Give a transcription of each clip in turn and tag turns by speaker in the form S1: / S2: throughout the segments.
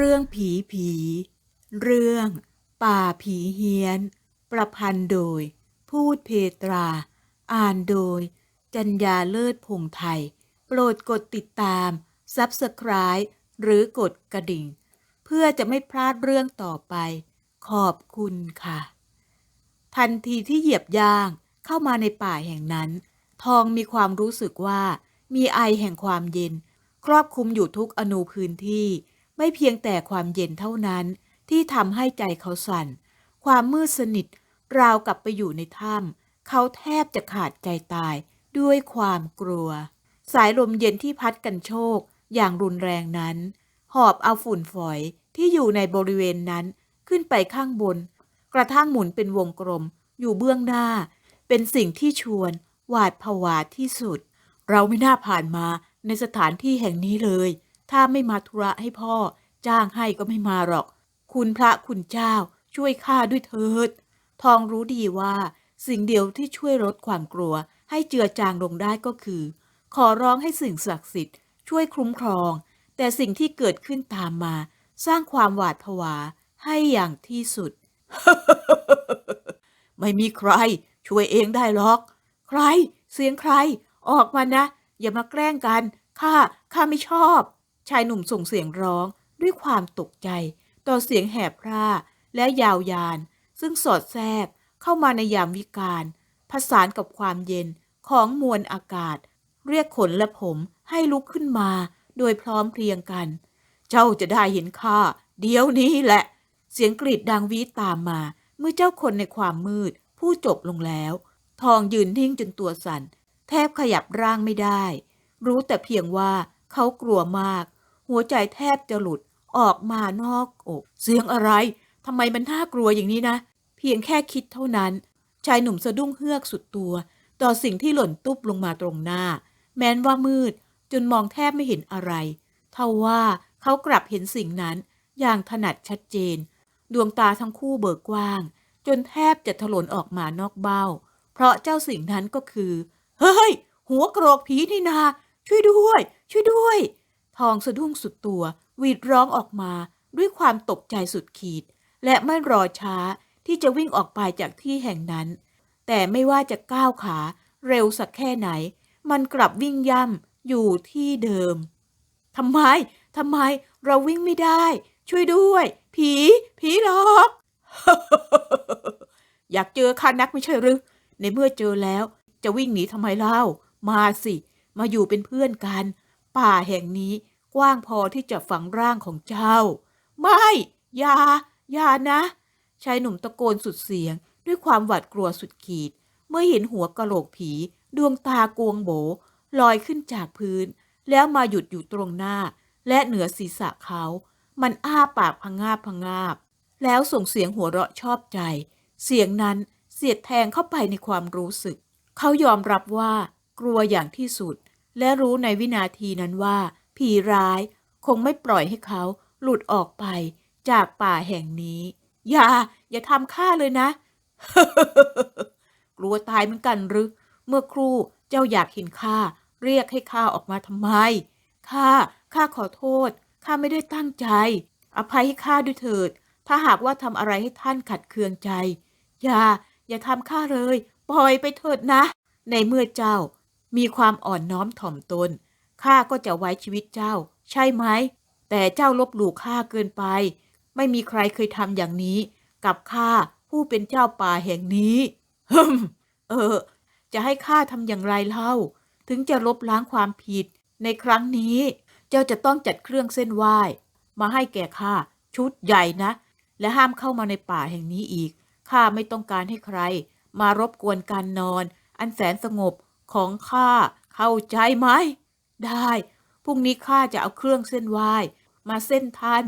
S1: เรื่องผีผี เรื่อง ป่าผีเฮียน ประพันธ์โดย พูดเพตรา อ่านโดย จัญญาเลิศพงไทย โปรดกดติดตาม Subscribe หรือกดกระดิ่ง เพื่อจะไม่พลาดเรื่องต่อไป ขอบคุณค่ะ ทันทีที่เหยียบย่างเข้ามาในป่าแห่งนั้น ทองมีความรู้สึกว่ามีไอแห่งความเย็น ครอบคลุมอยู่ทุกอนูพื้นที่ ไม่เพียงแต่ความเย็นเท่านั้นที่ทำให้ใจเขาสั่น ความมืดสนิท ราวกับไปอยู่ในถ้ำเขาแทบจะขาดใจตายด้วยความกลัว สายลมเย็นที่พัดกันโชกอย่างรุนแรงนั้น หอบเอาฝุ่นฝอยที่อยู่ในบริเวณนั้นขึ้นไปข้างบน กระทั่งหมุนเป็นวงกลมอยู่เบื้องหน้า เป็นสิ่งที่ชวนหวาดผวาที่สุด เราไม่น่าผ่านมาในสถานที่แห่งนี้เลย ถ้าไม่มาธุระให้พ่อ จ้างให้ก็ไม่มาหรอก คุณพระคุณเจ้า ช่วยข้าด้วยเถิด ทองรู้ดีว่า สิ่งเดียวที่ช่วยลดความกลัว ให้เจือจางลงได้ก็คือ ขอร้องให้สิ่งศักดิ์สิทธิ์ช่วยคุ้มครอง แต่สิ่งที่เกิดขึ้นตามมา สร้างความหวาดผวา ให้อย่างที่สุด ไม่มีใคร ช่วยเองได้หรอก ใคร เสียงใคร ออกมานะ อย่ามาแกล้งกัน ข้า ข้าไม่ชอบ ชายหนุ่มส่งเสียงร้องด้วยความตกใจ ต่อเสียงแหบพร่าและยาวยาน ซึ่งสอดแทรกเข้ามาในยามวิกาลผสานกับความเย็นของมวลอากาศ เรียกขนและผมให้ลุกขึ้นมาโดยพร้อมเพรียงกัน เจ้าจะได้เห็นข้าเดี๋ยวนี้แหละ เสียงกรีดดังวีตามมา เมื่อเจ้าคนในความมืด ผู้จบลงแล้ว ทองยืนนิ่งจนตัวสั่น แทบขยับร่างไม่ได้ รู้แต่เพียงว่าเขากลัวมาก หัวใจแทบจะหลุดออกมานอกอก เสียงอะไรทำไมมันน่ากลัวอย่างนี้นะ เพียงแค่คิดเท่านั้น ชายหนุ่มสะดุ้งเฮือกสุดตัว ต่อสิ่งที่หล่นตุ๊บลงมาตรงหน้า แม้นว่ามืดจนมองแทบไม่เห็นอะไร เท่าว่าเขากลับเห็นสิ่งนั้นอย่างถนัดชัดเจน ดวงตาทั้งคู่เบิกกว้าง จนแทบจะถลนออกมานอกเบ้า เพราะเจ้าสิ่งนั้นก็คือ เฮ้ย หัวกรอกผีนี่นา ช่วยด้วย ช่วยด้วย ทองสะดุ้งสุดตัวหวีดร้องออกมาด้วยความตกใจสุดขีด และไม่รอช้าที่จะวิ่งออกไปจากที่แห่งนั้น แต่ไม่ว่าจะก้าวขาเร็วสักแค่ไหน มันกลับวิ่งย่ำอยู่ที่เดิมทำไมทำไมเราวิ่งไม่ได้ ช่วยด้วย ผี ผีหลอกอยากเจอข้านักไม่ใช่หรือ ในเมื่อเจอแล้ว จะวิ่งหนีทำไมเล่า มาสิ มาอยู่เป็นเพื่อนกัน ป่าแห่งนี้กว้างพอที่จะฝังร่างของเจ้า ไม่อย่าอย่านะ ชายหนุ่มตะโกนสุดเสียง ด้วยความหวาดกลัวสุดขีด เมื่อเห็นหัวกะโหลกผี ดวงตากวงโบ ลอยขึ้นจากพื้น แล้วมาหยุดอยู่ตรงหน้า และเหนือศีรษะเขา มันอ้าปากพงงาบพงงาบ แล้วส่งเสียงหัวเราะชอบใจ เสียงนั้นเสียดแทงเข้าไปในความรู้สึก เขายอมรับว่ากลัวอย่างที่สุด และรู้ในวินาทีนั้นว่า ผีร้ายคงไม่ปล่อยให้เขาหลุดออกไปจากป่าแห่งนี้ อย่า อย่าทำข้าเลยนะ กลัวตายเหมือนกันหรือ เมื่อครู่เจ้าอยากเห็นข้าเรียกให้ข้าออกมาทำไม ข้า ข้าขอโทษ ข้าไม่ได้ตั้งใจ อภัยให้ข้าด้วยเถิด ถ้าหากว่าทำอะไรให้ท่านขัดเคืองใจ อย่า อย่าทำข้าเลย ปล่อยไปเถิดนะ ในเมื่อเจ้า มีความอ่อนน้อมถ่อมตน ข้าก็จะไว้ชีวิตเจ้า ใช่ไหม แต่เจ้าลบหลู่ข้าเกินไป ไม่มีใครเคยทำอย่างนี้ กับข้าผู้เป็นเจ้าป่าแห่งนี้ฮึมเออ จะให้ข้าทำอย่างไรเล่า ถึงจะลบล้างความผิด ในครั้งนี้ เจ้าจะต้องจัดเครื่องเส้นไหว้ มาให้แก่ข้าชุดใหญ่นะ และห้ามเข้ามาในป่าแห่งนี้อีก ข้าไม่ต้องการให้ใคร มารบกวนการนอน อันแสนสงบ ของข้าเข้าใจไหม ได้ พรุ่งนี้ข้าจะเอาเครื่องเส้นไหว้มาเส้นท่าน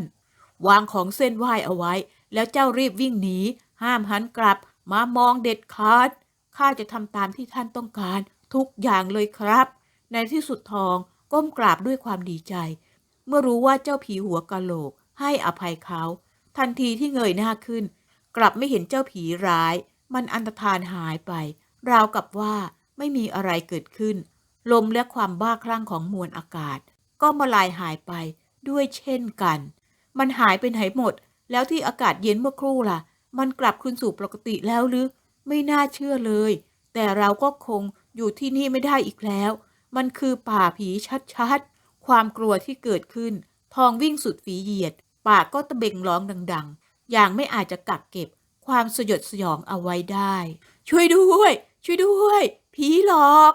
S1: วางของเส้นไหว้เอาไว้ แล้วเจ้ารีบวิ่งหนี ห้ามหันกลับมามองเด็ดขาด ข้าจะทำตามที่ท่านต้องการทุกอย่างเลยครับ ในที่สุดทองก้มกราบด้วยความดีใจ เมื่อรู้ว่าเจ้าผีหัวกะโหลกให้อภัยเขา ทันทีที่เงยหน้าขึ้น กลับไม่เห็นเจ้าผีร้าย มันอันตรธานหายไป ราวกับว่า ไม่มีอะไรเกิดขึ้น ลมและความบ้าคลั่งของมวลอากาศ ก็มาลายหายไปด้วยเช่นกัน มันหายไปไหนหมด แล้วที่อากาศเย็นเมื่อครู่ล่ะ มันกลับคืนสู่ปกติแล้วหรือ ไม่น่าเชื่อเลย แต่เราก็คงอยู่ที่นี่ไม่ได้อีกแล้ว มันคือป่าผีชัดๆ ความกลัวที่เกิดขึ้น ทองวิ่งสุดฝีเหยียด ปากก็ตะเบงร้องดัง ๆ อย่างไม่อาจจะกักเก็บความสยดสยองเอาไว้ได้ ช่วยด้วย ช่วยด้วย ผีหลอก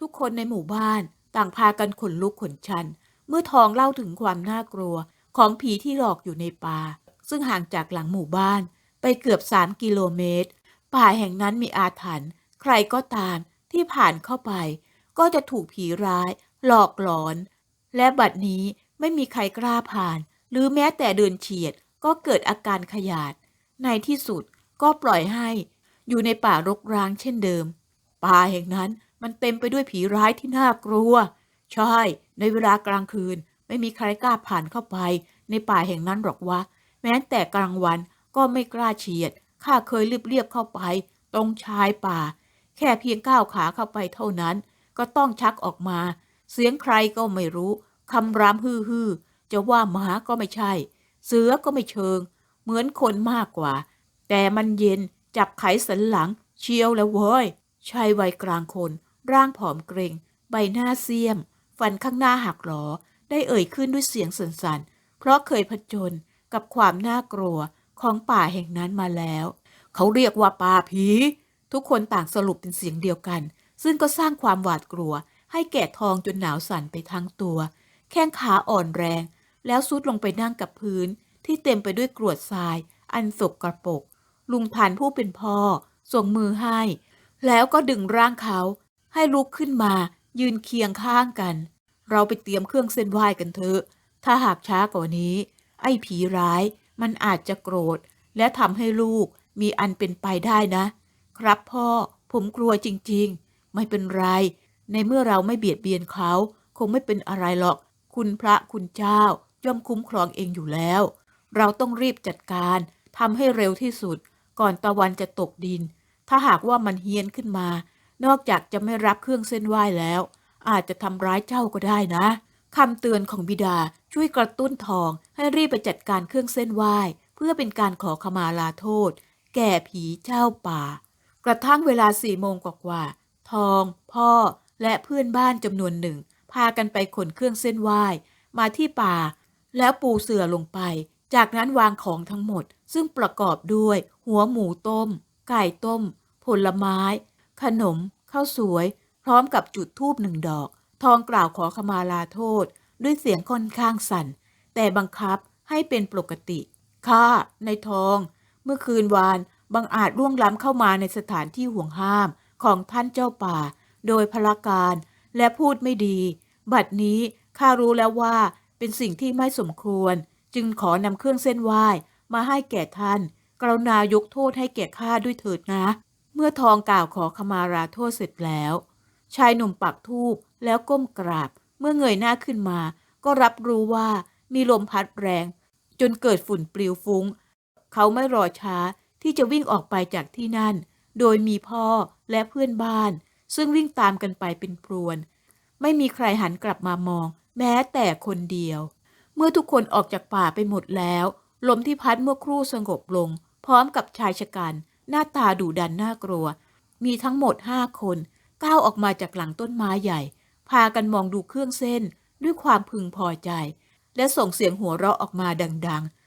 S1: ทุกคนในหมู่บ้านต่างพากันขนลุกขนชัน เมื่อทองเล่าถึงความน่ากลัวของผีที่หลอกอยู่ในป่า ซึ่งห่างจากหลังหมู่บ้านไปเกือบสามกิโลเมตร ป่าแห่งนั้นมีอาถรรพ์ใครก็ตามที่ผ่านเข้าไป ก็จะถูกผีร้าย หลอกหลอน และบัดนี้ ไม่มีใครกล้าผ่าน หรือแม้แต่เดินเฉียดก็เกิดอาการขยาด ในที่สุดก็ปล่อยให้อยู่ในป่ารกร้างเช่นเดิม ป่าแห่งนั้นมันเต็มไปด้วยผีร้ายที่น่ากลัว ใช่ ในเวลากลางคืนไม่มีใครกล้าผ่านเข้าไป ในป่าแห่งนั้นหรอกวะ แม้แต่กลางวันก็ไม่กล้าเฉียด ข้าเคยเรียบเข้าไป ตรงชายป่า แค่เพียงก้าวขาเข้าไปเท่านั้น ก็ต้องชักออกมา เสียงใครก็ไม่รู้ คำรามฮือฮือๆจะว่าหมาก็ไม่ใช่ เสือก็ไม่เชิง เหมือนคนมากกว่า แต่มันเย็นจับไขสันหลัง เชียวแล้วเว้ยชายวัยกลางคน ร่างผอมเกรง ใบหน้าเสียม ฟันข้างหน้าหักหลอ ได้เอ่ยขึ้นด้วยเสียงสั่นๆ เพราะเคยผจญกับความน่ากลัวของป่าแห่งนั้นมาแล้ว เขาเรียกว่าป่าผี ทุกคนต่างสรุปเป็นเสียงเดียวกัน ซึ่งก็สร้างความหวาดกลัวให้แก่ทองจนหนาวสั่นไปทั้งตัว แข้งขาอ่อนแรง แล้วซุดลงไปนั่งกับพื้นที่เต็มไปด้วยกรวดทราย อันสกกระปก ลุงทานผู้เป็นพ่อส่งมือให้ แล้วก็ดึงร่างเขา ให้ลุกขึ้นมายืนเคียงข้างกัน เราไปเตรียมเครื่องเส้นไหว้กันเถอะ ถ้าหากช้ากว่านี้ ไอ้ผีร้ายมันอาจจะโกรธ และทำให้ลูกมีอันเป็นไปได้นะ ครับพ่อผมกลัวจริงๆ ไม่เป็นไร ในเมื่อเราไม่เบียดเบียนเขา คงไม่เป็นอะไรหรอก คุณพระคุณเจ้าย่อมคุ้มครองเองอยู่แล้ว เราต้องรีบจัดการทำให้เร็วที่สุด ก่อนตะวันจะตกดิน ถ้าหากว่ามันเฮี้ยนขึ้นมา นอกจากจะไม่รับเครื่องเส้นไหว้แล้ว อาจจะทำร้ายเจ้าก็ได้นะคำเตือนของบิดาช่วยกระตุ้นทองให้รีบไปจัดการเครื่องเส้นไหว้ เพื่อเป็นการขอขมาลาโทษ แก่ผีเจ้าป่า กระทั่งเวลาสี่โมงกว่าๆทอง พ่อและเพื่อนบ้านจำนวนหนึ่ง พากันไปขนเครื่องเส้นไหว้ มาที่ป่า แล้วปูเสื่อลงไป จากนั้นวางของทั้งหมด ซึ่งประกอบด้วย หัวหมูต้ม ไก่ต้ม ผลไม้ ขนม ข้าวสวย พร้อมกับจุดธูปหนึ่งดอก ทองกล่าวขอขมาลาโทษ ด้วยเสียงค่อนข้างสั่น แต่บังคับให้เป็นปกติ ข้า ในทอง เมื่อคืนวานบังอาจล่วงล้ำเข้ามาในสถานที่ห่วงห้ามของท่านเจ้าป่า โดยพละการ และพูดไม่ดี บัดนี้ข้ารู้แล้วว่าเป็นสิ่งที่ไม่สมควร จึงขอนำเครื่องเส้นไหว้มาให้แก่ท่าน กรุณายกโทษให้แก่ข้าด้วยเถิดนะ เมื่อทองกล่าวขอขมาราโทษเสร็จแล้ว ชายหนุ่มปักธูปแล้วก้มกราบ เมื่อเงยหน้าขึ้นมา ก็รับรู้ว่ามีลมพัดแรง จนเกิดฝุ่นปลิวฟุ้ง เขาไม่รอช้าที่จะวิ่งออกไปจากที่นั่น โดยมีพ่อและเพื่อนบ้าน ซึ่งวิ่งตามกันไปเป็นพรวน ไม่มีใครหันกลับมามอง แม้แต่คนเดียว เมื่อทุกคนออกจากป่าไปหมดแล้ว ลมที่พัดเมื่อครู่สงบลง พร้อมกับชายชะกัน หน้าตาดุดันน่ากลัว มีทั้งหมดห้าคนก้าวออกมาจากหลังต้นไม้ใหญ่ พากันมองดูเครื่องเส้นด้วยความพึงพอใจ และส่งเสียงหัวเราะออกมาดัง ๆ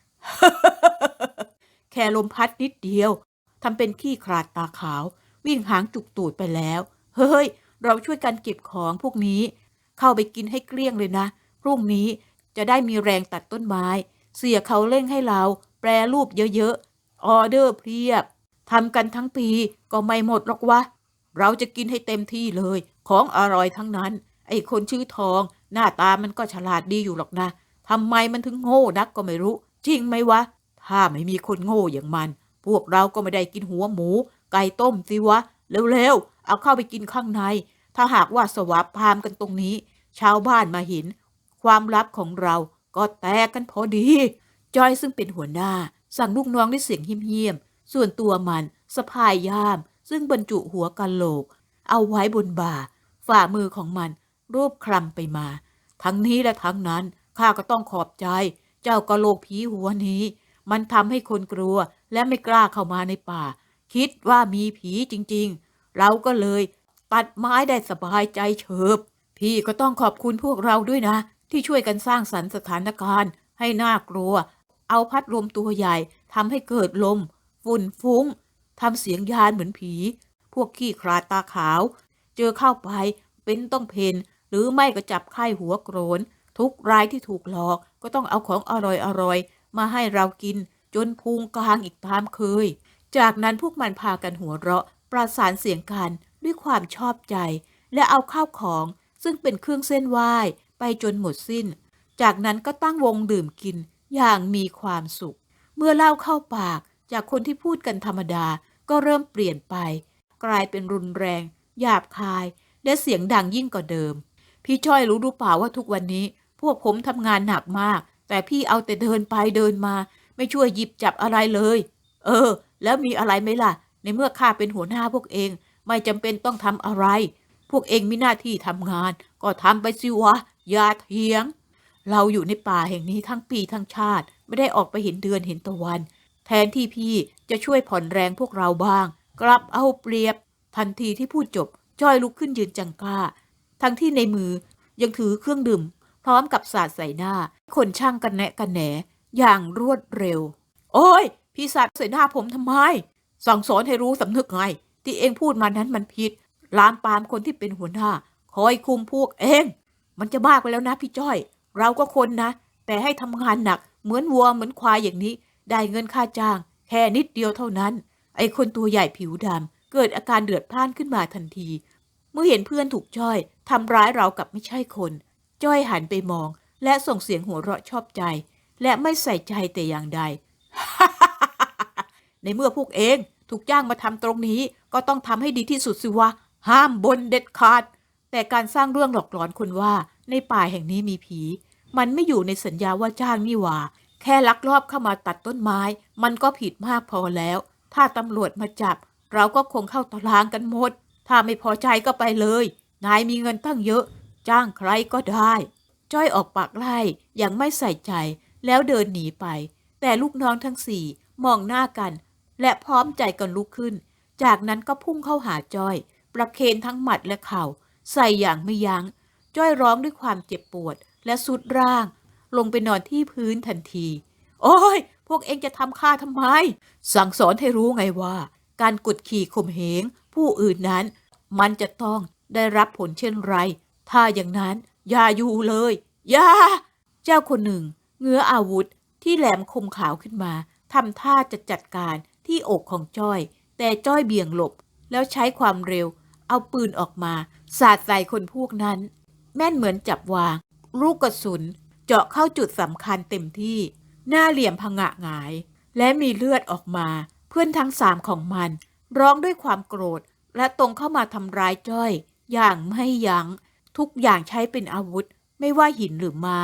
S1: แค่ลมพัดนิดเดียวทำเป็นขี้ขลาดตาขาว วิ่งหางจุกตูดไปแล้ว เฮ้ย เราช่วยกันเก็บของพวกนี้ เข้าไปกินให้เกลี้ยงเลยนะ พรุ่งนี้จะได้มีแรงตัดต้นไม้ เสียเขาเร่งให้เรา แปรรูปเยอะๆ ออเดอร์เพียบทำกันทั้งปีก็ไม่หมดหรอกวะ เราจะกินให้เต็มที่เลย ของอร่อยทั้งนั้น ไอ้คนชื่อทอง หน้าตามันก็ฉลาดดีอยู่หรอกนะทำไมมันถึงโง่นักก็ไม่รู้ จริงไหมวะ ถ้าไม่มีคนโง่อย่างมัน พวกเราก็ไม่ได้กินหัวหมู ไก่ต้มสิวะ เร็วๆ เอาเข้าไปกินข้างใน ถ้าหากว่าสวาปพามกันตรงนี้ ชาวบ้านมาเห็น ความลับของเราก็แตกกันพอดี จอยซึ่งเป็นหัวหน้า สั่งลูกน้องด้วยเสียงเฮี้ยมๆ ส่วนตัวมันสะพายย่าม ซึ่งบรรจุหัวกะโหลก เอาไว้บนบ่า ฝ่ามือของมันรูปคลำไปมา ทั้งนี้และทั้งนั้นข้าก็ต้องขอบใจ เจ้ากะโหลกผีหัวนี้ มันทำให้คนกลัวและไม่กล้าเข้ามาในป่า คิดว่ามีผีจริง ๆ เราก็เลยตัดไม้ได้สบายใจเฉิบ พี่ก็ต้องขอบคุณพวกเราด้วยนะ ที่ช่วยกันสร้างสรรค์สถานการณ์ ให้น่ากลัว เอาพัดลมตัวใหญ่ทำให้เกิดลม ฝุ่นฟุ้งทำเสียงยานเหมือนผี พวกขี้คลาดตาขาว เจอเข้าไปเป็นต้องเพนหรือไม่ก็จับไข้หัวโกรน ทุกรายที่ถูกหลอกก็ต้องเอาของอร่อยๆมาให้เรากินจนพุงกลางอีกตามเคย จากนั้นพวกมันพากันหัวเราะ ประสานเสียงกันด้วยความชอบใจ และเอาข้าวของซึ่งเป็นเครื่องเส้นไหว้ไปจนหมดสิ้น จากนั้นก็ตั้งวงดื่มกินอย่างมีความสุข เมื่อเล่าเข้าปากจากคนที่พูดกันธรรมดาก็เริ่มเปลี่ยนไป กลายเป็นรุนแรง หยาบคาย และเสียงดังยิ่งกว่าเดิม พี่จ้อยรู้ดูเปล่าว่าทุกวันนี้ พวกผมทำงานหนักมาก แต่พี่เอาแต่เดินไปเดินมา ไม่ช่วยหยิบจับอะไรเลย เออ แล้วมีอะไรไหมล่ะ ในเมื่อข้าเป็นหัวหน้าพวกเอง ไม่จำเป็นต้องทำอะไร พวกเองมีหน้าที่ทำงาน ก็ทำไปสิวะ อย่าเถียง เราอยู่ในป่าแห่งนี้ทั้งปีทั้งชาติ ไม่ได้ออกไปเห็นเดือนเห็นตะวัน แทนที่พี่จะช่วยผ่อนแรงพวกเราบ้าง กลับเอาเปรียบ ทันทีที่พูดจบจ้อยลุกขึ้นยืนจังกล้า ทั้งที่ในมือยังถือเครื่องดื่ม พร้อมกับสาดใส่หน้า คนช่างกันแนะกันแหน อย่างรวดเร็ว โอ้ย พี่สาดใส่หน้าผมทำไม สั่งสอนให้รู้สำนึกไง ที่เองพูดมานั้นมันผิด ลามปามคนที่เป็นหัวหน้า คอยคุมพวกเอง มันจะมากไปแล้วนะพี่จ้อย เราก็คนนะ แต่ให้ทำงานหนัก เหมือนวัวเหมือนควายอย่างนี้ ได้เงินค่าจ้าง แค่นิดเดียวเท่านั้น ไอ้คนตัวใหญ่ผิวดำเกิดอาการเดือดพล่านขึ้นมาทันที เมื่อเห็นเพื่อนถูกจ้อยทำร้ายเรากับไม่ใช่คน จ้อยหันไปมอง และส่งเสียงหัวเราะชอบใจ และไม่ใส่ใจแต่อย่างใด ในเมื่อพวกเองถูกจ้างมาทำตรงนี้ ก็ต้องทำให้ดีที่สุดสิวะ ห้ามบนเด็ดขาด แต่การสร้างเรื่องหลอกหลอนคนว่าในป่าแห่งนี้มีผี มันไม่อยู่ในสัญญาว่าจ้างนี่หว่า แค่ลักลอบเข้ามาตัดต้นไม้ มันก็ผิดมากพอแล้ว ถ้าตำรวจมาจับ เราก็คงเข้าตารางกันหมด ถ้าไม่พอใจก็ไปเลย นายมีเงินตั้งเยอะ จ้างใครก็ได้จ้อยออกปากไล่อย่างไม่ใส่ใจแล้วเดินหนีไป แต่ลูกน้องทั้งสี่มองหน้ากัน และพร้อมใจกันลุกขึ้น จากนั้นก็พุ่งเข้าหาจ้อย ประเคนทั้งหมัดและเข่า ใส่อย่างไม่ยัง้ง จ้อยร้องด้วยความเจ็บปวด และสุดร่าง ลงไปนอนที่พื้นทันที โอ้ย พวกเองจะทำข้าทำไม สั่งสอนให้รู้ไงว่า การกดขี่ข่มเหง ผู้อื่นนั้น มันจะต้องได้รับผลเช่นไร ถ้าอย่างนั้น อย่าอยู่เลย อย่า เจ้าคนหนึ่ง เงื้ออาวุธที่แหลมคมขาวขึ้นมาทำท่าจะจัดการ ที่อกของจ้อย แต่จ้อยเบี่ยงหลบ แล้วใช้ความเร็ว เอาปืนออกมา สาดใส่คนพวกนั้น แม่นเหมือนจับวาง ลูกกระสุน เจาะเข้าจุดสำคัญเต็มที่ หน้าเหลี่ยมผงะหงาย และมีเลือดออกมา เพื่อนทั้งสามของมัน ร้องด้วยความโกรธ และตรงเข้ามาทำร้ายจ้อย อย่างไม่ยัง้งทุกอย่างใช้เป็นอาวุธ ไม่ว่าหินหรือไม้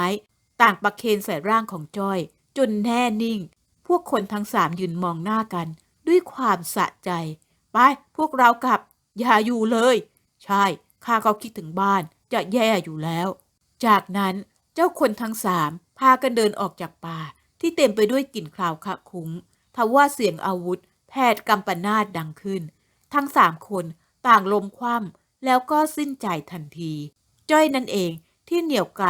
S1: ต่างประเคนใส่ร่างของจ้อย จนแน่นิ่ง พวกคนทั้งสามยืนมองหน้ากัน ด้วยความสะใจ ไป พวกเรากลับ อย่าอยู่เลย ใช่ ข้าก็คิดถึงบ้าน จะแย่อยู่แล้ว จากนั้นเจ้าคนทั้งสามพากันเดินออกจากป่า ที่เต็มไปด้วยกลิ่นคราวขะคุ้งทว่าเสียงอาวุธแพทย์กำปนาดดังขึ้น ทั้งสามคนต่างลมคว่ำแล้วก็สิ้นใจทันที จ้อยนั่นเองที่เหนียวไกล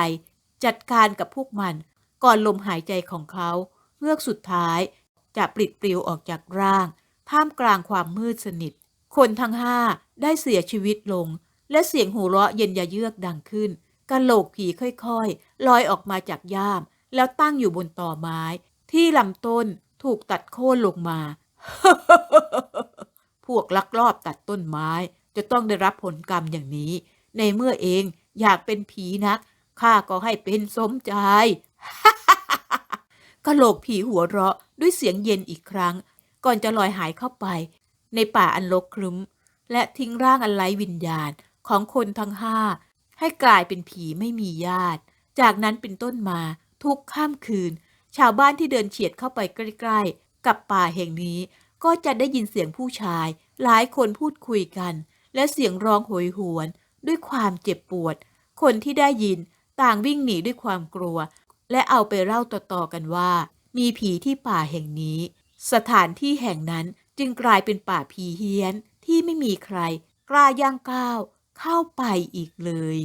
S1: จัดการกับพวกมัน ก่อนลมหายใจของเขา เมือกสุดท้าย จะปลิดปลิวออกจากร่าง ท่ามกลางความมืดสนิท คนทั้งห้าได้เสียชีวิตลง และเสียงหูเราะเย็นยะเยือกดังขึ้นกะโหลกผีค่อยๆ ลอยออกมาจากย่าม แล้วตั้งอยู่บนต่อไม้ ที่ลำต้นถูกตัดโค่นลงมา พวกลักลอบตัดต้นไม้ จะต้องได้รับผลกรรมอย่างนี้ ในเมื่อเองอยากเป็นผีนักข้าก็ให้เป็นสมใจ กะโหลกผีหัวเราะด้วยเสียงเย็นอีกครั้ง ก่อนจะลอยหายเข้าไป ในป่าอันรกครึ้ม และทิ้งร่างอันไร้วิญญาณของคนทั้งห้า ให้กลายเป็นผีไม่มีญาติ จากนั้นเป็นต้นมาทุกข้ามคืน ชาวบ้านที่เดินเฉียดเข้าไปใกล้ๆ กับป่าแห่งนี้ ก็จะได้ยินเสียงผู้ชาย หลายคนพูดคุยกัน และเสียงร้องโหยหวน ด้วยความเจ็บปวด คนที่ได้ยินต่างวิ่งหนีด้วยความกลัว และเอาไปเล่าต่อๆกันว่า มีผีที่ป่าแห่งนี้ สถานที่แห่งนั้นจึงกลายเป็นป่าผีเฮี้ยนที่ไม่มีใคร กล้าย่างก้าวเข้าไปอีกเลย